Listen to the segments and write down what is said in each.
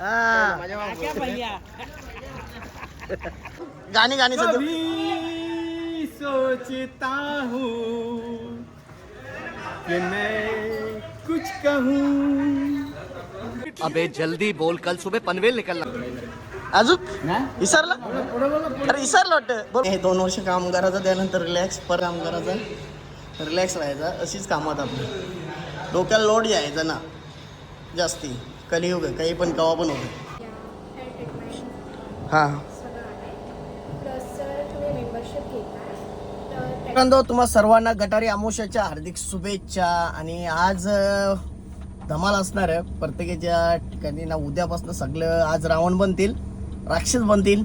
हा. गाणी गाणी सोचता हूँ कि मैं कुछ कहूँ। अबे जल्दी बोल कल सुबह पनवेल निकलना। अजून विसरला अरे विसरलं वाटतं. हे दोन वर्ष काम करायचं त्यानंतर रिलॅक्स पर काम करायचं. रिलॅक्स राहायचं अशीच कामात आपली. डोक्याला लोड यायचा ना. जास्ती. कलियुग आहे काही पण कवा पण होतं. हां. मित्रांनो तुम्हा सर्वांना गटारी अमावस्याच्या हार्दिक शुभेच्छा. आणि आज धमाल असणार आहे. प्रत्येकाच्या ठिकाणी ना उद्यापासून सगळं आज रावण बनतील राक्षस बनतील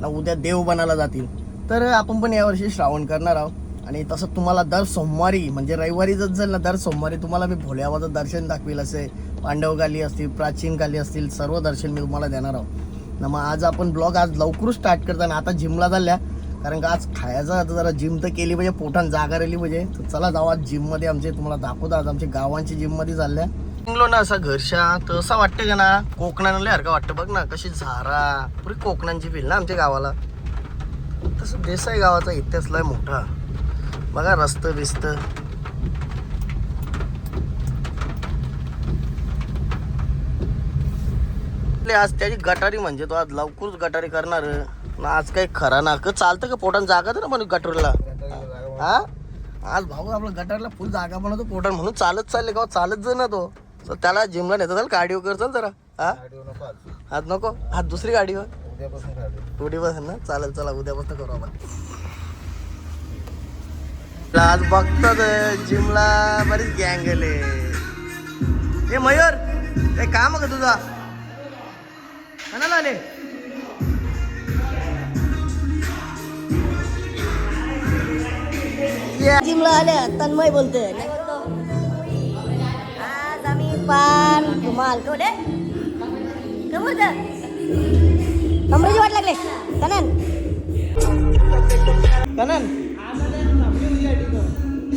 ना उद्या देव बनायला जातील. तर आपण पण यावर्षी श्रावण करणार आहोत. आणि तसं तुम्हाला दर सोमवारी म्हणजे रविवारी जर झालं ना दर सोमवारी तुम्हाला मी भोल्याबाचं दर्शन दाखवेल असे पांडवकाली असतील प्राचीन काली असतील सर्व दर्शन मी तुम्हाला देणार आहोत. ना मग आज आपण ब्लॉग आज लवकरच स्टार्ट करताना आता जिमला चालल्या. कारण का आज खायचं आता जरा जिम तर केली पाहिजे पोटान जागा राहिली पाहिजे. तर चला जाऊ आज जिममध्ये आमचे तुम्हाला दाखवतो आज आमच्या गावांची जिममध्ये चालल्या. निघलो ना असा घरशा तर असं वाटतं का ना कोकणाला लय हरकं वाटतं. बघ ना कशी झारा पुरी कोकणांची फील ना आमच्या गावाला. तसं देसाई गावाचा इतिहास लय मोठा. बघा रस्त बिस्त आपले आज त्याची गटारी म्हणजे तो आज लवकरच गटारी करणार. ना आज काही खरा ना क चालतं का पोटान जागा तर ना म्हणून गटरला? हा? आज भाऊ आपला गटारला फुल जागा बनवतो पोटान म्हणून चालत चालले का चालत जा ना तो. तर त्याला जिमला नेतो चल कार्डिओ कर चल जरा. हा? आज. नको? आज दुसरी गाडीवर उद्यापासून ना? चालेल चला उद्यापासून करू आपण. आज बघतात जिमला बरीच गँग गेले ए मयूर ए काम का तुझा? कोणाला आले. जिमला आल्या तन्मय बोलतोय. आज आम्ही पान धुमाल कोडे कमरत कमरेची वाट लागले. कनन. कनन.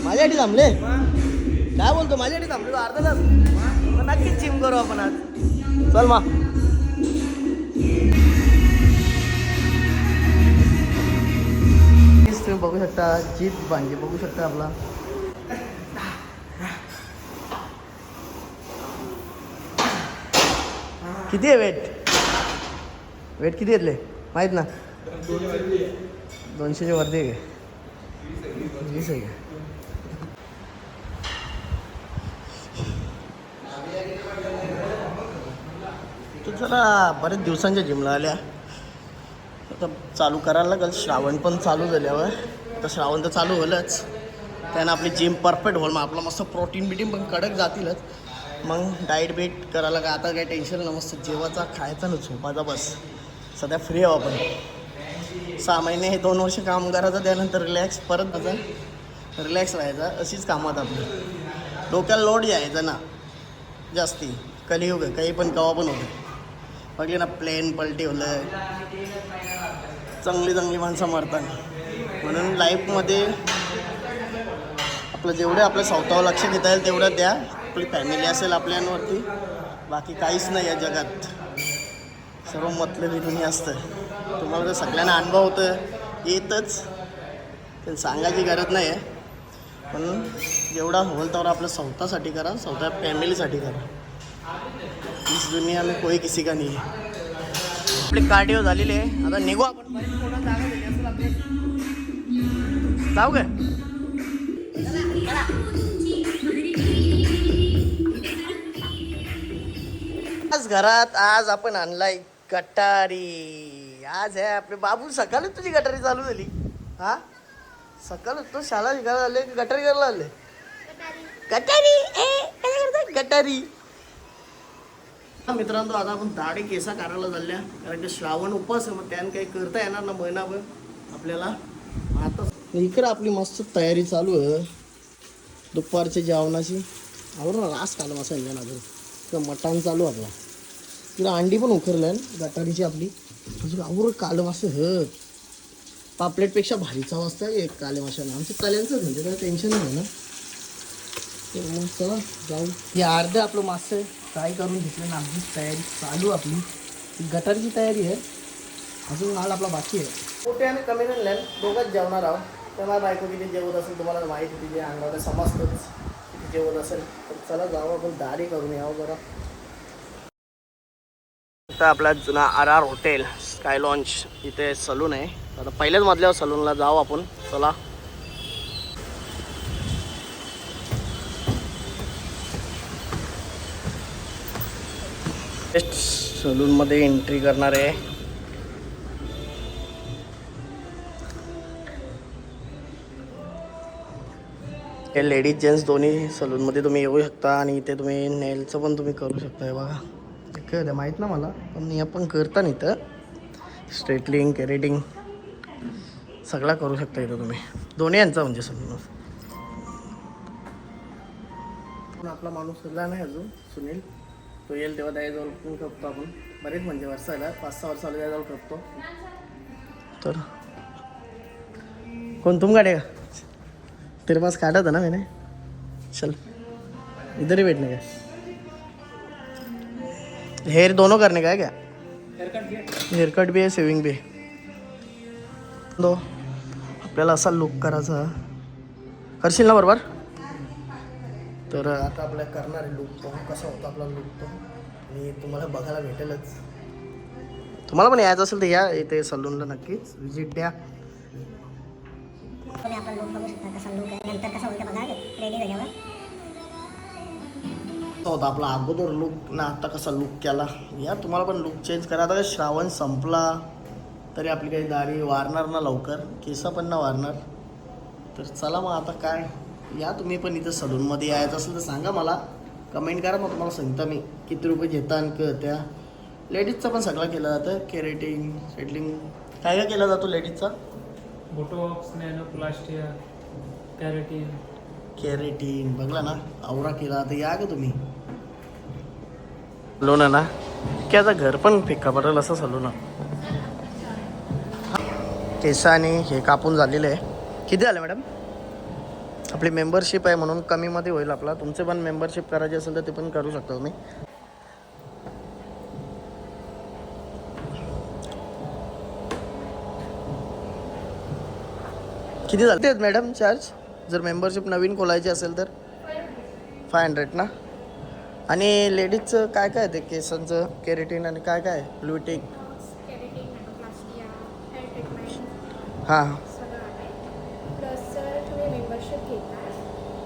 माझ्यासाठी थांबले. काय बोलतो माझ्यासाठी थांबले तू अर्धा तास. नक्कीच जिम करू आपण आज. चल मा. तुम्ही बघू शकता जीत भांजी बघू शकता आपला. किती आहे वेट? वेट किती येतले माहीत ना? दोनशेच्या वरती आहे. का वीस आहे जरा बरेच दिवसांच्या जिमला आल्या. आता चालू करायला लागेल. श्रावण पण चालू झाल्यावर. तर श्रावण तर चालू होईलच. त्यानं आपली जिम परफेक्ट होईल. मग आपलं मस्त प्रोटीन बिटीन पण कडक जातीलच. मग डाएट बीट करायला काय? आता काही टेन्शन नाही. मस्त जेवाचा खायचा ना झोपाचा बस. सध्या फ्री आहो आपण. सहा महिने हे दोन वर्ष काम करायचं. त्यानंतर रिलॅक्स परत जायचं रिलॅक्स राहायचं. अशीच कामात आपली. डोक्याला लोड यायचा ना. जास्ती. कलियुग आहे. काही पण कवा पण होतं. बघले ना प्लेन पलटी होलं चांगली चांगली माणसं मरतात. म्हणून लाईफमध्ये आपलं जेवढं आपल्या स्वतःवर लक्ष घेता येईल तेवढं द्या. आपली फॅमिली असेल आपल्यांवरती. बाकी काहीच नाही या जगात. सर्व मतलबी दुनिया असतं. तुम्हाला तर सगळ्यांना अनुभव होतं येतच. ते सांगायची गरज नाही आहे पण जेवढा होईल तेवढा आपल्या स्वतःसाठी करा स्वतः फॅमिलीसाठी करा. इस दुनिया में कोई किसी का नहीं। है आपली कार्डिओ झालेली आहे. आता निघू आपण. जाऊ काय आज घरात आज आपण आणलाय गटारी. आज आहे आपले बाबू सकाळच तुझी गटारी चालू झाली. हा? सकाळच तो शाळा शिकायला आले गटारी करायला आले गटारी. ए गटारी. मित्रांनो आता आपण दाढी केसा करायला चालल्या. कारण की श्रावण उपास आहे मग त्यानं काही करता येणार ना महिनाभर आपल्याला? आता इकडं आपली मस्त तयारी चालू आहे. दुपारच्या जेवणाची. आवड ना रास काल मसा इंजन अजून. किंवा मटण चालू आपला. तिला अंडी पण उखरल्या गटारीची आपली. अजून आवड काल मासे हत. पापलेटपेक्षा भारीचा वाजता एक काले माशाला. आमचं काल्यांचं म्हणजे काय टेन्शन नाही ना. तर मग चला जाऊ. हे अर्धं आपलं मासे. काय करून घेतलं ना आमची तयारी चालू आपली. गटारची तयारी आहे. अजून माल आपला बाकी आहे. मोठे आणि कमी नाही दोघंच जेवणार आहोत. माझ्या बायको किती जेवत असेल तुम्हाला माहिती तिथे अंगावर समजतंच. किती जेवत असेल तर चला जावं आपण दारी करून यावं बरं आता आपला जुना R R hotel sky lounge. इथे सलून आहे. आता पहिल्याच मधल्यावर सलूनला जाऊ आपण. चला. सलूनमध्ये एंट्री करणार आहे. हे लेडीज जेंट्स दोन्ही सलूनमध्ये तुम्ही येऊ शकता आणि इथे तुम्ही नेलचं पण तुम्ही करू शकता हे बघा ते कळलं माहीत ना मला पण हे पण करता नाही इथं. स्ट्रेटलिंग केरेटिंग सगळा करू शकता इथं तुम्ही. दोन्ही यांचा म्हणजे सलून पण आपला माणूस सुद्धा नाही अजून सुनील. तो येईल तेव्हा त्याच्याजवळ पण खपतो आपण. बरेच म्हणजे वर्ष आला पाच सहा वर्ष आलं त्याजवळ खपतो तर कौन तुम काटेगा तेरे पास काटा था ना मैंने? चल इधर ही बैठने का। हेयर दोनों करने का है क्या? हेयर कट भी आहे सेविंग भी आहे दो आपल्याला असा लुक करायचा. करशील ना बरोबर? तर आता आपल्याला करणार आहे लुक तो कसा होता आपला लुक तो. आणि तुम्हाला बघायला भेटेलच. तुम्हाला पण यायचं असेल तर या इथे सलूनला नक्कीच. विजिट द्या. तुम्ही आपण लुक बघू शकता कसा लुक आहे. नंतर कसा होतं बघा. रेडी झाल्यावर तो होता आपला अगोदर लुक ना आता कसा लुक केला. या तुम्हाला पण लुक चेंज करा. आता श्रावण संपला. तरी आपली काही दाढी वारणार ना लवकर. केस पण ना वारणार. तर चला मग आता काय? या तुम्ही पण इथं सलूनमध्ये यायचं असेल तर सांगा मला. कमेंट करा मग तुम्हाला सांगता मी. किती रुपये घेता आणि क त्या लेडीजचं पण सगळं केलं जातं. केरेटिंग सेटलिंग काय काय केलं जातो लेडीजचा बोटॉक्स नॅनोप्लास्टिया कॅरेटीन कॅरेटीन बघला ना आवरा केला. तर या का तुम्ही. आहे ना. की आता घर पण फिक्का पडेल असं सलून. केस आणि हे कापून झालेले आहे. किती झाले मॅडम? आपली मेंबरशिप आहे म्हणून कमीमध्ये होईल आपला. तुमचे पण मेंबरशिप करायची असेल तर ते पण करू शकता तुम्ही. किती झाले मॅडम चार्ज जर मेंबरशिप नवीन खोलायची असेल तर? फाय हंड्रेड ना? आणि लेडीजचं काय काय आहे ते केसांचं? केरेटीन आणि काय काय ब्लूटिक हां सगळं आहे प्लस जर तुम्ही मेंबरशिप घेताय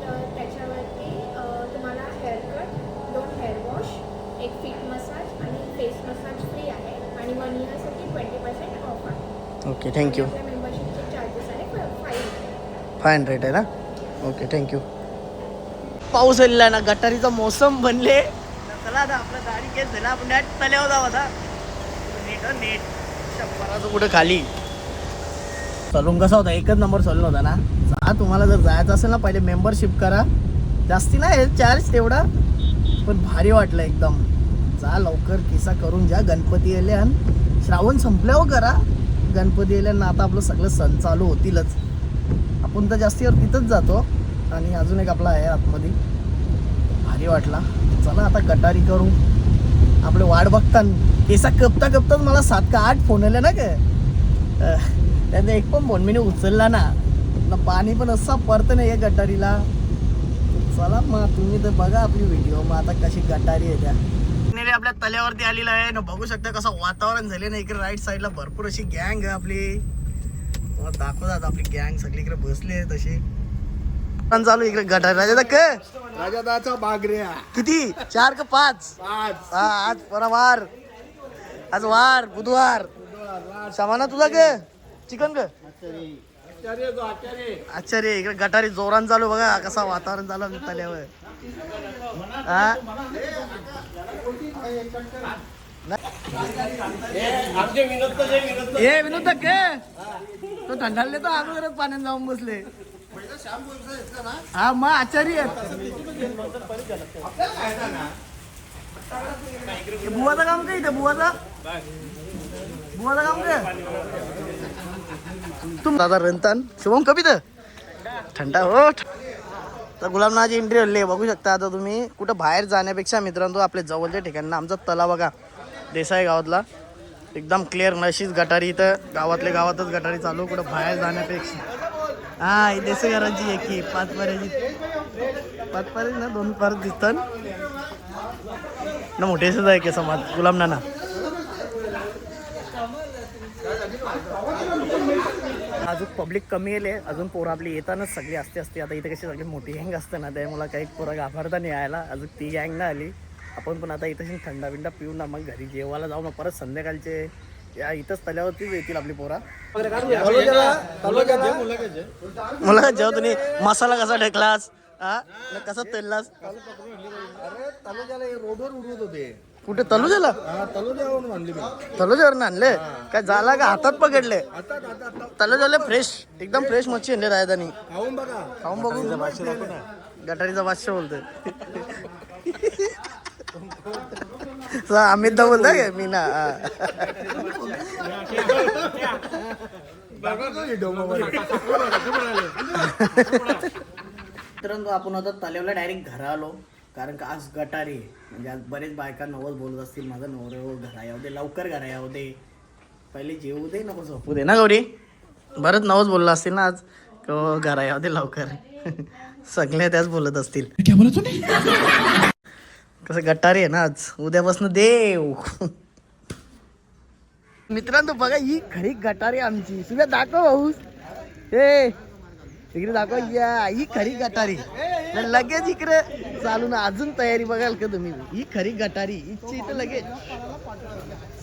तर त्याच्यावरती अ, तुम्हाला हेअरकट दोन हेअर वॉश एक फीट मसाज आणि फेस मसाज फ्री आहे आणि वन इयरसाठी ट्वेंटी पर्सेंट ऑफ आहे okay thank you five hundred आहे ना ओके थँक्यू पाऊस आलेला ना गटारीचा मोसम बनले. चला आता आपलं गाडी केस झाला आपण डायरेक्ट तल्यावर जाऊ आता नेट नेट शंभराचं कुठं खाली? सलून कसा होता? एकच नंबर सलून होता ना? जा तुम्हाला जर जायचं असेल ना पहिले मेंबरशिप करा. जास्ती नाही चार्ज तेवढा. पण भारी वाटलं एकदम. जा लवकर किस्सा करून जा गणपती आले आणि श्रावण संपल्यावर करा. गणपती येईल ना आता आपलं सगळं सण चालू होतीलच. आपण तर जास्तीवर तिथंच जातो आणि अजून एक आपला आहे आतमध्ये. भारी वाटला. चला आता गटारी करू. आपले वाट बघतान. केसा कपता कपताच मला सात का आठ फोन आले ना का त्याचा एक पण फोन मी उचलला ना. ना पाणी पण असा परत नाही आहे गटारीला. चला मग तुम्ही तर बघा आपली व्हिडिओ मग आता कशी गटारी आहे त्या. आपल्या तल्यावरती आलेला आहे. ना बघू शकता कसं वातावरण झाले ना इकडे राईट साईडला भरपूर अशी गँग आहे आपली. मला दाखवतात आपली गँग सगळीकडे बसली आहे तशी पण चालू इकडे गटारी राजा क राजादाचा बागऱ्या. किती? चार का पाच? पाच. हा आज परवार. आज वार बुधवार. सामाना तुझा ग. चिकन ग. आश्चर्य इकडे गटारी जोरान चालू बघा. कसा वातावरण चालू तल्यावर. हा आमचे विनोद तर जय विनोद ए विनोद के? तो थंडाले तो अगोदर पाण्यात जाऊन बसले. हा मग आचार्य आहेत. बुवाचं काम काय इथं? बुवाचा? बुवाचं काम काय तुम दादा रंतान शुभम कविता थंडा हो तर गुलाबनाची एंट्री हल्ली बघू शकता आता तुम्ही. कुठं बाहेर जाण्यापेक्षा मित्रांनो आपल्या जवळच्या ठिकाणी आमचा तलाव बघा. देसाई गावातला. एकदम क्लिअर नशीच गटारी इथं. गावातल्या गावातच गटारी चालू कुठं बाहेर जाण्यापेक्षा. हा देसाई घरांची एक ही पाच पर्याची पाच ना दोन परत दिसतात. ना मोठेच आहे की समाज गुलाम नाना? अजून पब्लिक कमी येले अजून पोरं आपली येतानाच सगळी असते असते. आता इथे कशी सगळी मोठी गँग असते ना त्यामुळे काही पोरं घाबरता नाही यायला. अजून ती गँग नाही आली. आपण पण आता इथे थंडा बिंडा पिऊन ना मग घरी जेवायला जाऊ मग परत संध्याकाळचे या इथंच तल्यावरतीच येतील आपली पोरा. मला जेव्हा तुम्ही मसाला कसा ढकलास हा? न कसा तेललास? रोडवर उडवत होते. कुठे तलुजाला? तलोद्यावरून आणली मी. आणले? काय झाला का? हातात पकडले. आता आता आता तलुजाले फ्रेश एकदम फ्रेश मच्छी आणले राहतानी खाऊन बघा. खाऊन बघू. गटारीचा बादशाह बोलतोय. सा- अमित दा बोलताय का? मी ना. मित्रांनो आपण आता तलेवला डायरेक्ट घरा आलो. कारण का आज गटारी आहे. म्हणजे आज बरेच बायका नवस बोलत असतील माझं नवरं घरा यावं दे लवकर घरा यावं दे. पहिले जेवू दे नको झोपू दे. ना गौरी? बरंच नवस बोलला असतील ना आज? हो घरा यावं दे लवकर. सगळे त्याच बोलत असतील. कसं गटारी आहे ना आज? उद्यापासून देव. मित्रांनो बघा ही खरी गटारी आमची. सुद्धा दाखव भाऊ. हे इकडे दाखव. या ही खरी गटारी. लगेच इकडे चालू ना अजून तयारी बघाल का तुम्ही? ही खरी गटारी इच्छी इथं लगेच.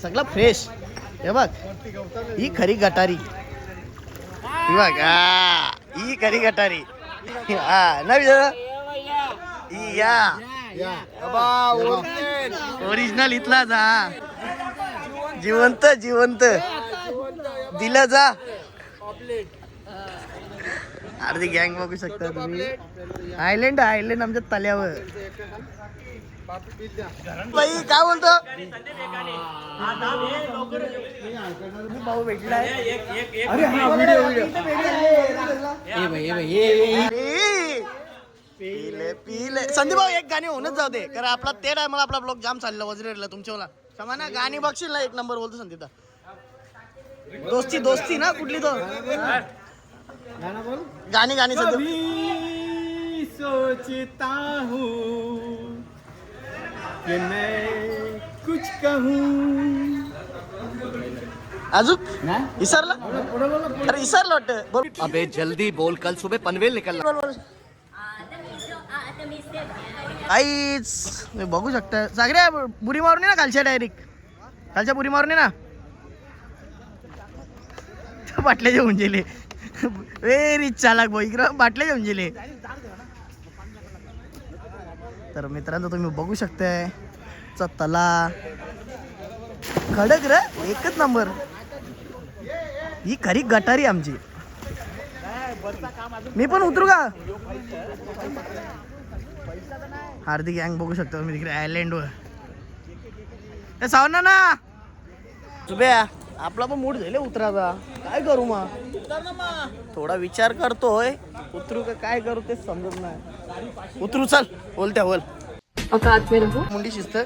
सगळं फ्रेश हे बघ ही खरी गटारी. ही बघ हा ही खरी गटारी. हा नाही ओरिजिनल इथला जा. जिवंत जिवंत. दिलं जा. अर्धी गँग बघू शकता तुम्ही. आयलंड आयलंड आमच्या तल्यावर बाई काय बोलतो? भाऊ भेटलाय अरे हा व्हिडिओ पिले पिले. संदीप भाऊ एक गाणी होणच जाऊ दे. कारण आपला ते टायमाला आपला ब्लॉग जाम चालला वजरेला तुमच्या मला क्षमा ना गाणी बघशील ना एक नंबर बोलतो संदीप दोस्ती दोस्ती ना कुठली तो? गाणी गाणी सोचता हूँ कि मैं कुछ कहूँ। अजून विसरला अरे विसरलं वाटतं. बोल. अबे जल्दी बोल कल सुबह पनवेल निकलना बोल, बोल. आईच बघू शकता. सागरे बुरी मारून ना कालच्या डायरेक्ट कालच्या बुरी मारून ना. जेवून गेले. व्हेरी चालाक भाऊ इकडं बाटले घेऊन गेले. तर मित्रांनो तुम्ही बघू शकताय चा तला खडक र एकच नंबर. ही खरी गटारी आमची. मी पण उतरू का? हार्दिक गँग बघू शकतो मी तिकडे आयलँडवर ए सावना ना. सुब्या आपला पण मूड झाले उतराचा काय करू मग? थोडा विचार करतोय. उतरू का काय करू ते समजत नाही. उतरू चल. बोलत्या बोल. औकात में रहो. मुंडी शिस्त.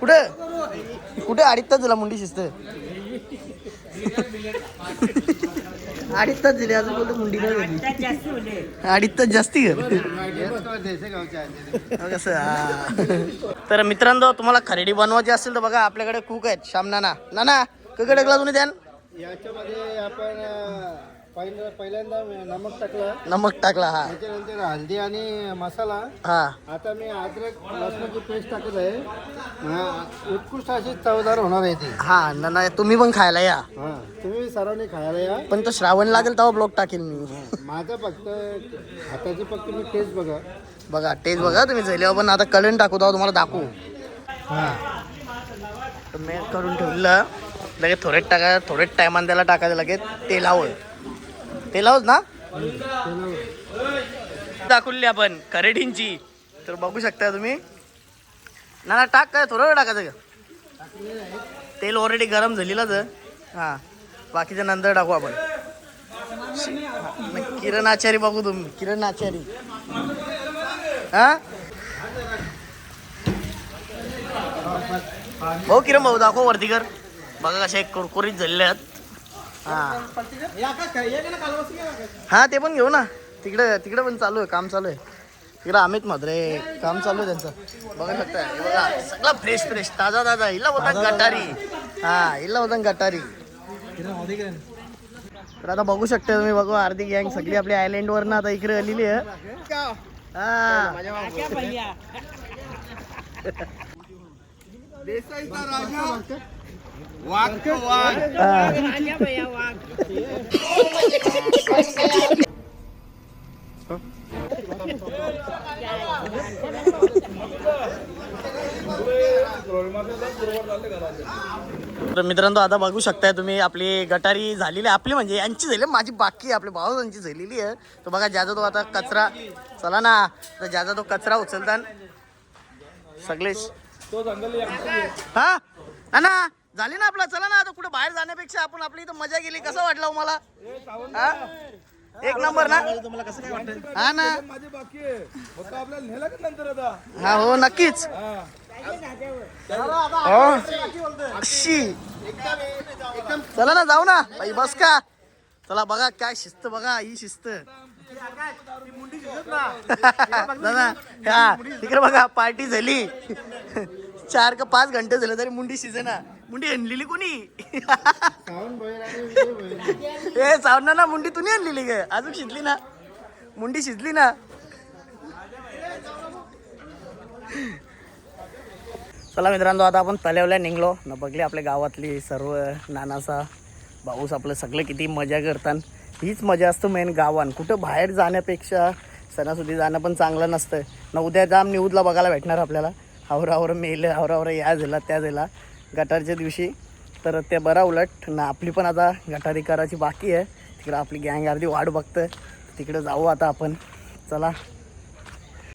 कुठे? कुठे? अडीच तास झाला मुंडी शिस्त. अडीच तास झाले अजून बोलतो मुंडी नाही झाली. अडीच तास जास्ती कर कसं? हा. तर मित्रांनो तुम्हाला खरेडी बनवायची असेल तर बघा आपल्याकडे कुक आहेत. श्याम नाना. नाना कडे गेला तुम्ही द्यान. याच्यामध्ये आपण पहिलं पहिल्यांदा नमक टाकलं. नमक टाकला हा. त्याच्यानंतर हळदी आणि मसाला. हा. आता मी अद्रक लसणाची पेस्ट टाकत आहे. हा, उत्कृष्ट अशी चवदार होणार आहे ती. हा नाना तुम्ही पण खायला या. हा तुम्ही सर्वांनी खायला या. पण तो श्रावण लागेल तेव्हा ब्लॉग टाकेल मी. माझं फक्त हाताची फक्त मी टेस्ट बघा. बघा टेस्ट बघा तुम्ही झाल्यावर पण आता कलन टाकू तेव्हा तुम्हाला दाखवू. तर मी करून ठेवलं. लगेच थोडे टाका थोडे टायमान त्याला टाकायचं लगेच. तेलावर तेलावच ना? दाखवली आपण करडींची तर बघू शकता तुम्ही. ना ना टाक काय थोडं वेळ टाकायचं का? तेल ऑलरेडी गरम झालेलंच हां. बाकीच्या नंतर टाकू आपण. किरण आचारी बघू तुम्ही. किरण आचारी. हां? भाऊ हो, किरण भाऊ दाखव वरती कर. बघा कसे कुरकुरीत झालेले आहेत. हा. हा ते पण घेऊ ना. तिकडे तिकडे पण चालू आहे काम चालू आहे. तिकडे अमित म्हात्रे काम चालू आहे त्यांचं. बघा शकता. हे बघा सगळं फ्रेश फ्रेश ताजा ताजा. हिला होता गटारी. हा हिला होता गटारी. तर आता बघू शकता तुम्ही बघू अर्धी गँग सगळी आपली आयलंड वर ना आता इकडे आलेली आहे. तर मित्रांनो आता बघू शकताय तुम्ही आपली गटारी झालेली आहे. आपली म्हणजे यांची झाली माझी बाकी आपले आपल्या भावांची झालेली आहे. तो बघा ज्याचा तो आता कचरा चला ना. तर ज्याचा तो कचरा उचलतात सगळे हा? ना. झाली ना आपला? चला ना आता कुठे बाहेर जाण्यापेक्षा आपण आपली इथं मजा गेली कसं वाटलं हो मला? एक नंबर ना? हा ना? बाकी आहे फक्त आपल्याला नेला का नंतर आता हा हो नक्कीच. हो. चला ना जाऊ ना. बाई बस का? चला बघा काय शिस्त बघा ही शिस्त. दादा हा तिकडे बघा पार्टी झाली. चार का पाच घंटे झाले तरी मुंडी शिजे ना मुंडी आणलेली कोणी? ए सावना ना मुंडी तुम्ही आणलेली ग. अजून शिजली ना. मुंडी शिजली ना. चला मित्रांनो आता आपण तल्यावल्या निघलो. न बघले आपल्या गावातली सर्व नानासा भाऊस आपलं सगळं किती मजा करतात. हीच मजा असतं मेन गावान. कुठं बाहेर जाण्यापेक्षा सणासुदी जाणं पण चांगलं नसतं. न उद्या जाम निऊदला बघायला भेटणार आपल्याला. आवरावर मेलं आवरावर या झाला त्या झाला. गटारच्या दिवशी तर ते बरा उलट. ना आपली पण आता गटारी करायची बाकी आहे. तिकडं आपली गँग अर्धी वाट बघतं तिकडं जाऊ आता आपण. चला.